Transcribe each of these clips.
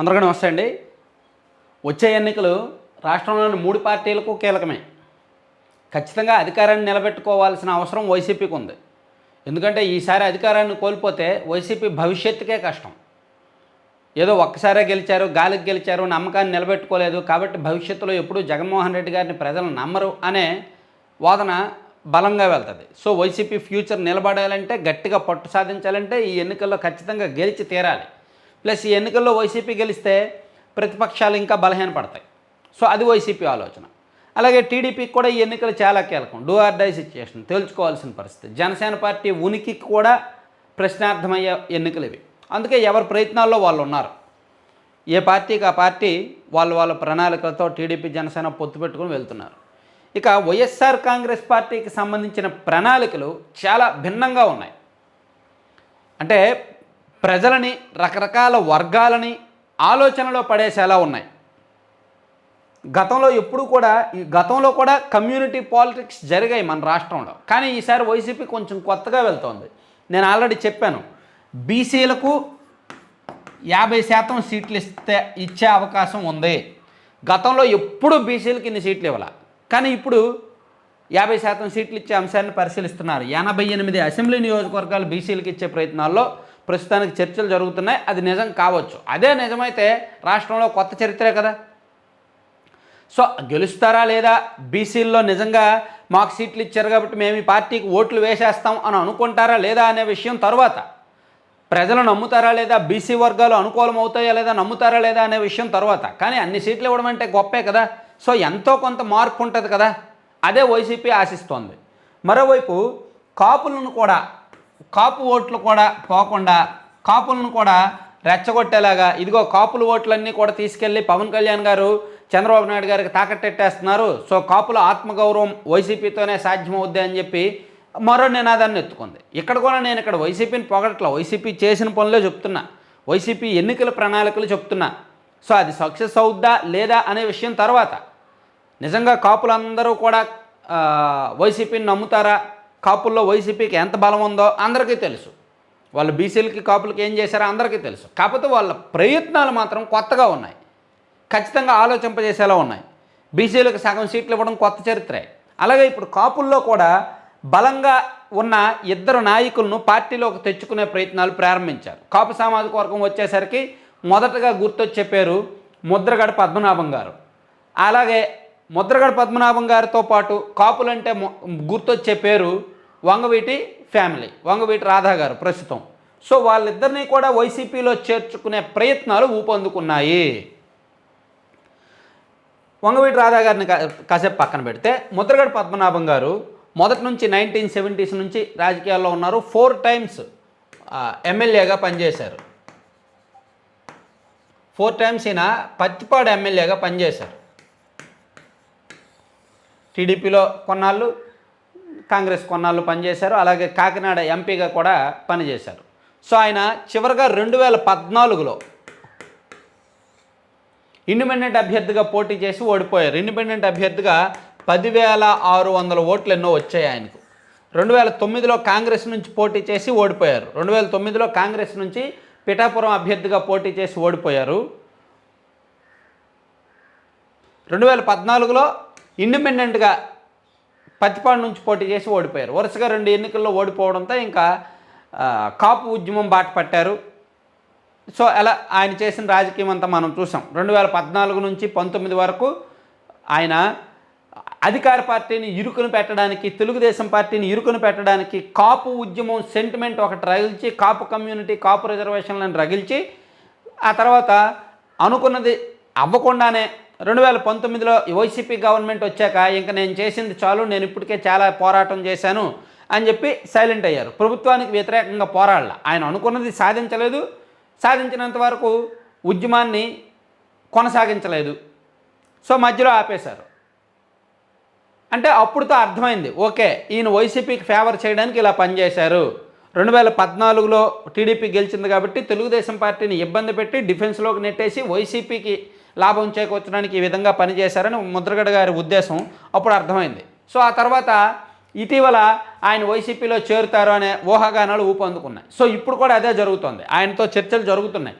అందరికీ నమస్తే అండి. వచ్చే ఎన్నికలు రాష్ట్రంలోని మూడు పార్టీలకు కీలకమే. ఖచ్చితంగా అధికారాన్ని నిలబెట్టుకోవాల్సిన అవసరం వైసీపీకి ఉంది. ఎందుకంటే ఈసారి అధికారాన్ని కోల్పోతే వైసీపీ భవిష్యత్తుకే కష్టం. ఏదో ఒక్కసారే గెలిచారు గాలికి గెలిచారు నమ్మకాన్ని నిలబెట్టుకోలేదు కాబట్టి భవిష్యత్తులో ఎప్పుడూ జగన్మోహన్ రెడ్డి గారిని ప్రజలు నమ్మరు అనే వాదన బలంగా వెళ్తుంది. సో వైసీపీ ఫ్యూచర్ నిలబడాలంటే గట్టిగా పట్టు సాధించాలంటే ఈ ఎన్నికల్లో ఖచ్చితంగా గెలిచి తీరాలి. ప్లస్ ఈ ఎన్నికల్లో వైసీపీ గెలిస్తే ప్రతిపక్షాలు ఇంకా బలహీనపడతాయి. సో అది వైసీపీ ఆలోచన. అలాగే టీడీపీకి కూడా ఈ ఎన్నికలు చాలా కీలకం. డూ ఆర్ డై సిచ్యుయేషన్ తేల్చుకోవాల్సిన పరిస్థితి. జనసేన పార్టీ ఉనికికి కూడా ప్రశ్నార్థమయ్యే ఎన్నికలు ఇవి. అందుకే ఎవరి ప్రయత్నాల్లో వాళ్ళు ఉన్నారు. ఏ పార్టీకి ఆ పార్టీ వాళ్ళు వాళ్ళ ప్రణాళికలతో టీడీపీ జనసేన పొత్తు పెట్టుకుని వెళ్తున్నారు. ఇక వైఎస్ఆర్ కాంగ్రెస్ పార్టీకి సంబంధించిన ప్రణాళికలు చాలా భిన్నంగా ఉన్నాయి. అంటే ప్రజలని రకరకాల వర్గాలని ఆలోచనలో పడేసేలా ఉన్నాయి. గతంలో ఎప్పుడు కూడా ఈ గతంలో కూడా కమ్యూనిటీ పాలిటిక్స్ జరిగాయి మన రాష్ట్రంలో. కానీ ఈసారి వైసీపీ కొంచెం కొత్తగా వెళ్తోంది. నేను ఆల్రెడీ చెప్పాను. బీసీలకు యాభై శాతం సీట్లు ఇస్తే ఇచ్చే అవకాశం ఉంది. గతంలో ఎప్పుడు బీసీలకి ఇన్ని సీట్లు ఇవ్వాల. కానీ ఇప్పుడు యాభై శాతం సీట్లు ఇచ్చే అంశాన్ని పరిశీలిస్తున్నారు. ఎనభై ఎనిమిది అసెంబ్లీ నియోజకవర్గాలు బీసీలకు ఇచ్చే ప్రయత్నాల్లో ప్రస్తుతానికి చర్చలు జరుగుతున్నాయి. అది నిజం కావచ్చు. అదే నిజమైతే రాష్ట్రంలో కొత్త చరిత్రే కదా. సో గెలుస్తారా లేదా? బీసీల్లో నిజంగా మాకు సీట్లు ఇచ్చారు కాబట్టి మేము ఈ పార్టీకి ఓట్లు వేసేస్తాం అని అనుకుంటారా లేదా అనే విషయం తర్వాత? ప్రజలు నమ్ముతారా లేదా? బీసీ వర్గాలు అనుకూలం అవుతాయా లేదా? నమ్ముతారా లేదా అనే విషయం తర్వాత. కానీ అన్ని సీట్లు ఇవ్వడం అంటే గొప్పే కదా. సో ఎంతో కొంత మార్పు ఉంటుంది కదా. అదే వైసీపీ ఆశిస్తోంది. మరోవైపు కాపులను కూడా కాపు ఓట్లు కూడా పోకుండా కాపులను కూడా రెచ్చగొట్టేలాగా ఇదిగో కాపుల ఓట్లన్నీ కూడా తీసుకెళ్ళి పవన్ కళ్యాణ్ గారు చంద్రబాబు నాయుడు గారికి తాకట్టెట్టేస్తున్నారు. సో కాపుల ఆత్మగౌరవం వైసీపీతోనే సాధ్యమవుద్ది అని చెప్పి మరో నినాదాన్ని ఎత్తుకుంది. ఇక్కడ కూడా నేను ఇక్కడ వైసీపీని పొగట్ల వైసీపీ చేసిన పనులే చెప్తున్నా. వైసీపీ ఎన్నికల ప్రణాళికలు చెప్తున్నా. సో అది సక్సెస్ అవుద్దా లేదా అనే విషయం తర్వాత. నిజంగా కాపులందరూ కూడా వైసీపీని నమ్ముతారా? కాపుల్లో వైసీపీకి ఎంత బలం ఉందో అందరికీ తెలుసు. వాళ్ళు బీసీలకి కాపులకి ఏం చేశారో అందరికీ తెలుసు. కాకపోతే వాళ్ళ ప్రయత్నాలు మాత్రం కొత్తగా ఉన్నాయి. ఖచ్చితంగా ఆలోచింపజేసేలా ఉన్నాయి. బీసీలకు సగం సీట్లు ఇవ్వడం కొత్త చరిత్రే. అలాగే ఇప్పుడు కాపుల్లో కూడా బలంగా ఉన్న ఇద్దరు నాయకులను పార్టీలోకి తెచ్చుకునే ప్రయత్నాలు ప్రారంభించారు. కాపు సామాజిక వర్గం వచ్చేసరికి మొదటగా గుర్తొచ్చే పేరు ముద్రగడ పద్మనాభం గారు. అలాగే ముద్రగడ పద్మనాభం గారితో పాటు కాపులంటే గుర్తొచ్చే పేరు వంగవీటి ఫ్యామిలీ వంగవీటి రాధా గారు ప్రస్తుతం. సో వాళ్ళిద్దరినీ కూడా వైసీపీలో చేర్చుకునే ప్రయత్నాలు ఊపందుకున్నాయి. వంగవీటి రాధా గారిని కాసేపు పక్కన పెడితే ముద్రగడ పద్మనాభం గారు మొదటి నుంచి నైన్టీన్ సెవెంటీస్ నుంచి రాజకీయాల్లో ఉన్నారు. ఫోర్ టైమ్స్ ఎమ్మెల్యేగా పనిచేశారు. ఫోర్ టైమ్స్ ఈయన పత్తిపాడు ఎమ్మెల్యేగా పనిచేశారు. టీడీపీలో కొన్నాళ్ళు కాంగ్రెస్ కొన్నాళ్ళు పనిచేశారు అలాగే కాకినాడ ఎంపీగా కూడా పనిచేశారు. సో ఆయన చివరిగా రెండు వేల పద్నాలుగులో ఇండిపెండెంట్ అభ్యర్థిగా పోటీ చేసి ఓడిపోయారు. ఇండిపెండెంట్ అభ్యర్థిగా పదివేల ఆరు వందల ఓట్లు ఎన్నో వచ్చాయి ఆయనకు. రెండు వేల తొమ్మిదిలో కాంగ్రెస్ నుంచి పోటీ చేసి ఓడిపోయారు. రెండు వేల తొమ్మిదిలో కాంగ్రెస్ నుంచి పిఠాపురం అభ్యర్థిగా పోటీ చేసి ఓడిపోయారు. రెండు వేల పద్నాలుగులో ఇండిపెండెంట్గా పత్తిపాడు నుంచి పోటీ చేసి ఓడిపోయారు. వరుసగా రెండు ఎన్నికల్లో ఓడిపోవడంతో ఇంకా కాపు ఉద్యమం బాట పట్టారు. సో అలా ఆయన చేసిన రాజకీయం అంతా మనం చూసాం. రెండు వేల పద్నాలుగు నుంచి పంతొమ్మిది వరకు ఆయన అధికార పార్టీని ఇరుకును పెట్టడానికి తెలుగుదేశం పార్టీని ఇరుకును పెట్టడానికి కాపు ఉద్యమం సెంటిమెంట్ ఒకటి రగిల్చి కాపు కమ్యూనిటీ కాపు రిజర్వేషన్లను రగిల్చి ఆ తర్వాత అనుకున్నది అవ్వకుండానే రెండు వేల పంతొమ్మిదిలో వైసీపీ గవర్నమెంట్ వచ్చాక ఇంకా నేను చేసింది చాలు నేను ఇప్పటికే చాలా పోరాటం చేశాను అని చెప్పి సైలెంట్ అయ్యారు. ప్రభుత్వానికి వ్యతిరేకంగా పోరాడాల. ఆయన అనుకున్నది సాధించలేదు. సాధించినంత వరకు ఉద్యమాన్ని కొనసాగించలేదు. సో మధ్యలో ఆపేశారు. అంటే అప్పుడుతో అర్థమైంది. ఓకే ఈయన వైసీపీకి ఫేవర్ చేయడానికి ఇలా పనిచేశారు. రెండు వేల పద్నాలుగులో టీడీపీ గెలిచింది కాబట్టి తెలుగుదేశం పార్టీని ఇబ్బంది పెట్టి డిఫెన్స్లోకి నెట్టేసి వైసీపీకి లాభం చేకూర్చడానికి ఈ విధంగా పనిచేశారని ముద్రగడ గారి ఉద్దేశం అప్పుడు అర్థమైంది. సో ఆ తర్వాత ఇటీవల ఆయన వైసీపీలో చేరుతారు అనే ఊహాగానాలు ఊపందుకున్నాయి. సో ఇప్పుడు కూడా అదే జరుగుతోంది. ఆయనతో చర్చలు జరుగుతున్నాయి.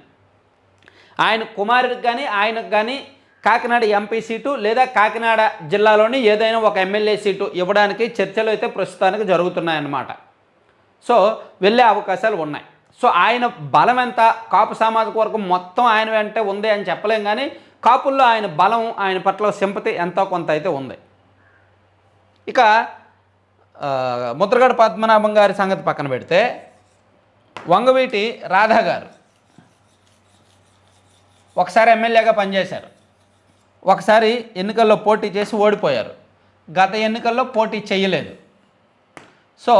ఆయన కుమారుడికి కానీ ఆయనకు కానీ కాకినాడ ఎంపీ సీటు లేదా కాకినాడ జిల్లాలోని ఏదైనా ఒక ఎమ్మెల్యే సీటు ఇవ్వడానికి చర్చలు అయితే ప్రస్తుతానికి జరుగుతున్నాయన్నమాట. సో వెళ్ళే అవకాశాలు ఉన్నాయి. సో ఆయన బలం ఎంత కాపు సామాజిక వర్గం మొత్తం ఆయన వెంటే ఉంది అని చెప్పలేం కానీ కాపుల్లో ఆయన బలం ఆయన పట్ల సింపతి ఎంతో కొంత అయితే ఉంది. ఇక ముద్రగడ పద్మనాభం గారి సంగతి పక్కన పెడితే వంగవీటి రాధా గారు ఒకసారి ఎమ్మెల్యేగా పనిచేశారు. ఒకసారి ఎన్నికల్లో పోటీ చేసి ఓడిపోయారు. గత ఎన్నికల్లో పోటీ చేయలేదు. సో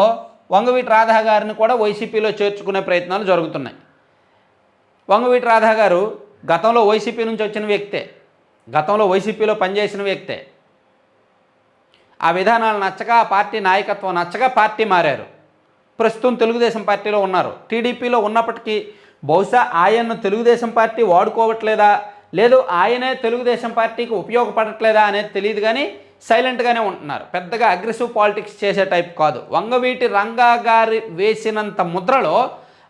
వంగవీటి రాధా గారిని కూడా వైసీపీలో చేర్చుకునే ప్రయత్నాలు జరుగుతున్నాయి. వంగవీటి రాధా గారు గతంలో వైసీపీ నుంచి వచ్చిన వ్యక్తే గతంలో వైసీపీలో పనిచేసిన వ్యక్తే ఆ విధానాలు నచ్చక ఆ పార్టీ నాయకత్వం నచ్చక పార్టీ మారారు. ప్రస్తుతం తెలుగుదేశం పార్టీలో ఉన్నారు. టీడీపీలో ఉన్నప్పటికీ బహుశా ఆయన్ను తెలుగుదేశం పార్టీ వాడుకోవట్లేదా? లేదు ఆయనే తెలుగుదేశం పార్టీకి ఉపయోగపడట్లేదా అనేది తెలియదు కానీ సైలెంట్గానే ఉంటున్నారు. పెద్దగా అగ్రెసివ్ పాలిటిక్స్ చేసే టైప్ కాదు. వంగవీటి రంగా గారి వేసినంత ముద్రలో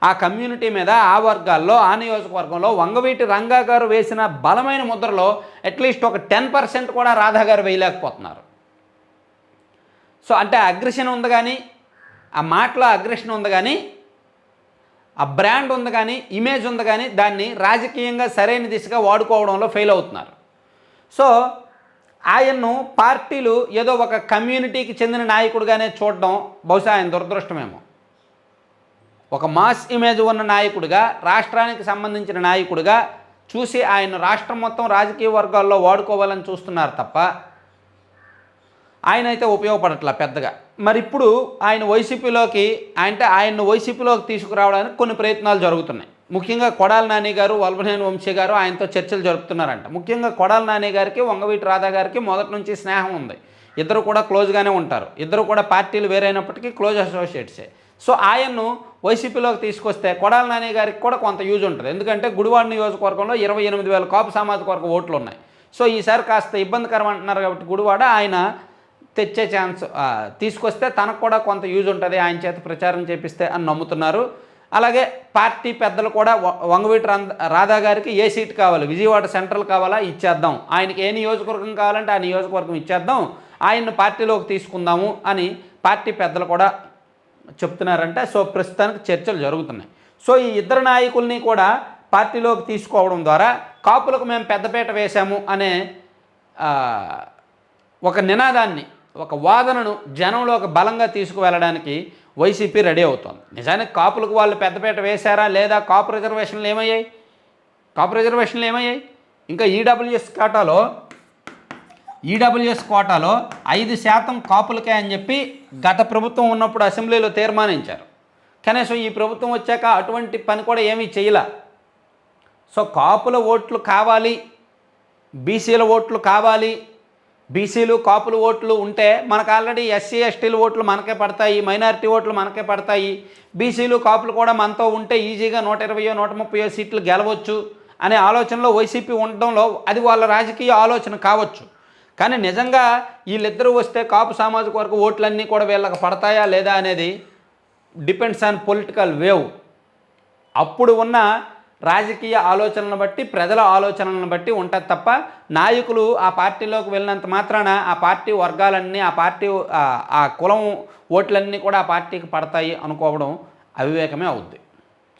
ఆ కమ్యూనిటీ మీద ఆ వర్గాల్లో ఆ నియోజకవర్గంలో వంగవీటి రంగా గారు వేసిన బలమైన ముద్రలో అట్లీస్ట్ ఒక టెన్ పర్సెంట్ కూడా రాధా గారు వేయలేకపోతున్నారు. సో అంటే అగ్రెషన్ ఉంది కానీ ఆ మాటలో అగ్రెషన్ ఉంది కానీ ఆ బ్రాండ్ ఉంది కానీ ఇమేజ్ ఉంది కానీ దాన్ని రాజకీయంగా సరైన దిశగా వాడుకోవడంలో ఫెయిల్ అవుతున్నారు. సో ఆయన్ను పార్టీలు ఏదో ఒక కమ్యూనిటీకి చెందిన నాయకుడుగానే చూడడం బహుశా ఆయన దురదృష్టమేమో. ఒక మాస్ ఇమేజ్ ఉన్న నాయకుడిగా రాష్ట్రానికి సంబంధించిన నాయకుడిగా చూసి ఆయన రాష్ట్రం మొత్తం రాజకీయ వర్గాల్లో వాడుకోవాలని చూస్తున్నారు తప్ప ఆయన అయితే ఉపయోగపడట్లా పెద్దగా. మరి ఇప్పుడు ఆయన వైసీపీలోకి అంటే ఆయన్ను వైసీపీలోకి తీసుకురావడానికి కొన్ని ప్రయత్నాలు జరుగుతున్నాయి. ముఖ్యంగా కొడాల నాని గారు వల్భనేని వంశీ గారు ఆయనతో చర్చలు జరుపుతున్నారంట. ముఖ్యంగా కొడాల నాని గారికి వంగవీటి రాధా గారికి మొదటి నుంచి స్నేహం ఉంది. ఇద్దరు కూడా క్లోజ్గానే ఉంటారు. ఇద్దరు కూడా పార్టీలు వేరైనప్పటికీ క్లోజ్ అసోసియేట్సే. సో ఆయన్ను వైసీపీలోకి తీసుకొస్తే కొడాల నాని గారికి కూడా కొంత యూజ్ ఉంటుంది. ఎందుకంటే గుడివాడ నియోజకవర్గంలో ఇరవై ఎనిమిది వేల కాపు సామాజిక వర్గ ఓట్లు ఉన్నాయి. సో ఈసారి కాస్త ఇబ్బందికరం అంటున్నారు కాబట్టి గుడివాడ ఆయన తెచ్చే ఛాన్స్ తీసుకొస్తే తనకు కూడా కొంత యూజ్ ఉంటుంది. ఆయన చేత ప్రచారం చేపిస్తే అని నమ్ముతున్నారు. అలాగే పార్టీ పెద్దలు కూడా వంగవీటి రాధా గారికి ఏ సీట్ కావాలి? విజయవాడ సెంట్రల్ కావాలా? ఇచ్చేద్దాం. ఆయనకి ఏ నియోజకవర్గం కావాలంటే ఆ నియోజకవర్గం ఇచ్చేద్దాం. ఆయన్ని పార్టీలోకి తీసుకుందాము అని పార్టీ పెద్దలు కూడా చెప్తున్నారంటే సో ప్రస్తుతానికి చర్చలు జరుగుతున్నాయి. సో ఈ ఇద్దరు నాయకుల్ని కూడా పార్టీలోకి తీసుకోవడం ద్వారా కాపులకు మేము పెద్దపీట వేశాము అనే ఒక నినాదాన్ని ఒక వాదనను జనంలోకి బలంగా తీసుకువెళ్ళడానికి వైసీపీ రెడీ అవుతోంది. నిజానికి కాపులకు వాళ్ళు పెద్దపీట వేశారా లేదా కాపు రిజర్వేషన్లు ఏమయ్యాయి? కాపు రిజర్వేషన్లు ఏమయ్యాయి? ఇంకా ఈడబ్ల్యూఎస్ కాటాలో ఈడబ్ల్యూఎస్ కోటాలో ఐదు శాతం కాపులకే అని చెప్పి గత ప్రభుత్వం ఉన్నప్పుడు అసెంబ్లీలో తీర్మానించారు. కనీసం ఈ ప్రభుత్వం వచ్చాక అటువంటి పని కూడా ఏమీ చేయలే. సో కాపుల ఓట్లు కావాలి బీసీల ఓట్లు కావాలి బీసీలు కాపుల ఓట్లు ఉంటే మనకు ఆల్రెడీ ఎస్సీ ఎస్టీల ఓట్లు మనకే పడతాయి మైనారిటీ ఓట్లు మనకే పడతాయి బీసీలు కాపులు కూడా మనతో ఉంటే ఈజీగా నూట ఇరవయో నూట ముప్పయో సీట్లు గెలవచ్చు అనే ఆలోచనలో వైసీపీ ఉండడంలో అది వాళ్ళ రాజకీయ ఆలోచన కావచ్చు. కానీ నిజంగా వీళ్ళిద్దరూ వస్తే కాపు సామాజిక వర్గ ఓట్లన్నీ కూడా వీళ్ళకి పడతాయా లేదా అనేది డిపెండ్స్ ఆన్ పొలిటికల్ వేవ్ అప్పుడు ఉన్న రాజకీయ ఆలోచనలను బట్టి ప్రజల ఆలోచనలను బట్టి ఉంటుంది తప్ప నాయకులు ఆ పార్టీలోకి వెళ్ళినంత మాత్రాన ఆ పార్టీ వర్గాలన్నీ ఆ పార్టీ ఆ- ఆ కులం ఓట్లన్నీ కూడా ఆ పార్టీకి పడతాయి అనుకోవడం అవివేకమే అవుద్ది.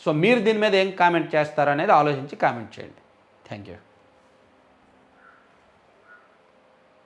సో మీరు దీని మీద ఏం కామెంట్ చేస్తారనేది ఆలోచించి కామెంట్ చేయండి. Thank you